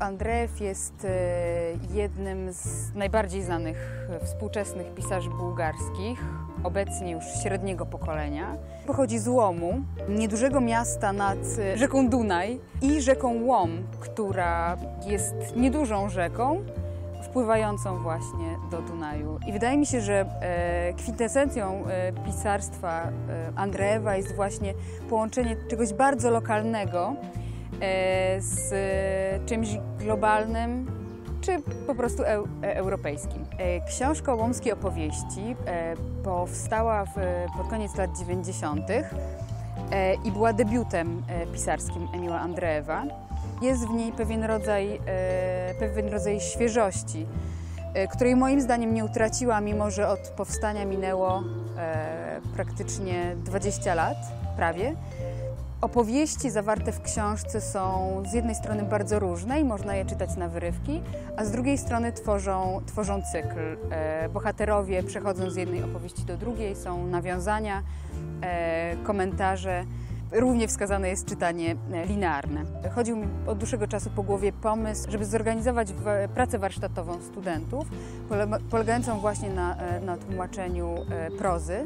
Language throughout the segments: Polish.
Andreew jest e, jednym z najbardziej znanych e, współczesnych pisarzy bułgarskich, obecnie już średniego pokolenia. Pochodzi z Łomu, niedużego miasta nad e, rzeką Dunaj i rzeką Łom, która jest niedużą rzeką, wpływającą właśnie do Dunaju. I wydaje mi się, że e, kwintesencją e, pisarstwa e, jest właśnie połączenie czegoś bardzo lokalnego z e, czymś globalnym, czy po prostu e, europejskim. E, książka łomskiej opowieści powstała w, pod koniec lat 90. E, i była debiutem pisarskim Emila Andreewa. Jest w niej pewien rodzaj, pewien rodzaj świeżości, której moim zdaniem nie utraciła, mimo że od powstania minęło praktycznie 20 lat, prawie. Opowieści zawarte w książce są z jednej strony bardzo różne i można je czytać na wyrywki, a z drugiej strony tworzą, tworzą cykl. E, bohaterowie przechodzą z jednej opowieści do drugiej, są nawiązania, e, komentarze. Równie wskazane jest czytanie e, linearne. Chodził mi od dłuższego czasu po głowie pomysł, żeby zorganizować pracę warsztatową studentów, pole- polegającą właśnie na, na tłumaczeniu prozy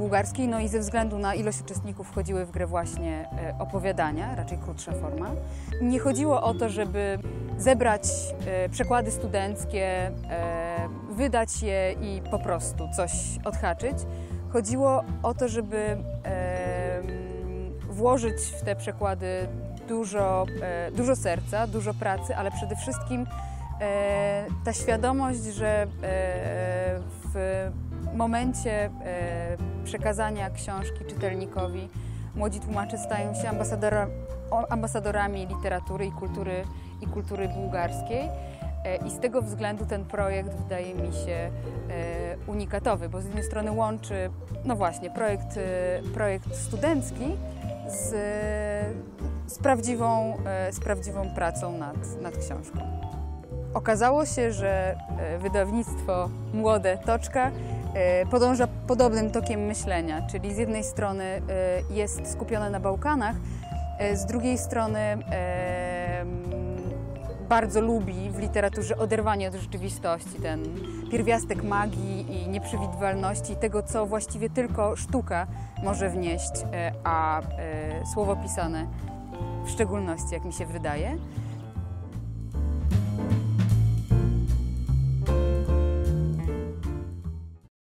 bułgarskiej, no i ze względu na ilość uczestników wchodziły w grę właśnie e, opowiadania, raczej krótsza forma. Nie chodziło o to, żeby zebrać e, przekłady studenckie, e, wydać je i po prostu coś odhaczyć. Chodziło o to, żeby włożyć w te przekłady dużo, dużo serca, dużo pracy, ale przede wszystkim ta świadomość, że w momencie przekazania książki czytelnikowi młodzi tłumacze stają się ambasadora, ambasadorami literatury i kultury, i kultury bułgarskiej. E, I z tego względu ten projekt wydaje mi się e, unikatowy, bo z jednej strony łączy, no właśnie, projekt, e, projekt studencki z, z, prawdziwą, z prawdziwą pracą nad, nad książką. Okazało się, że wydawnictwo Młode Toczka podąża podobnym tokiem myślenia, czyli z jednej strony e, jest skupione na Bałkanach, e, z drugiej strony bardzo lubi w literaturze oderwanie od rzeczywistości, ten pierwiastek magii i nieprzewidywalności, tego co właściwie tylko sztuka może wnieść, a słowo pisane w szczególności, jak mi się wydaje.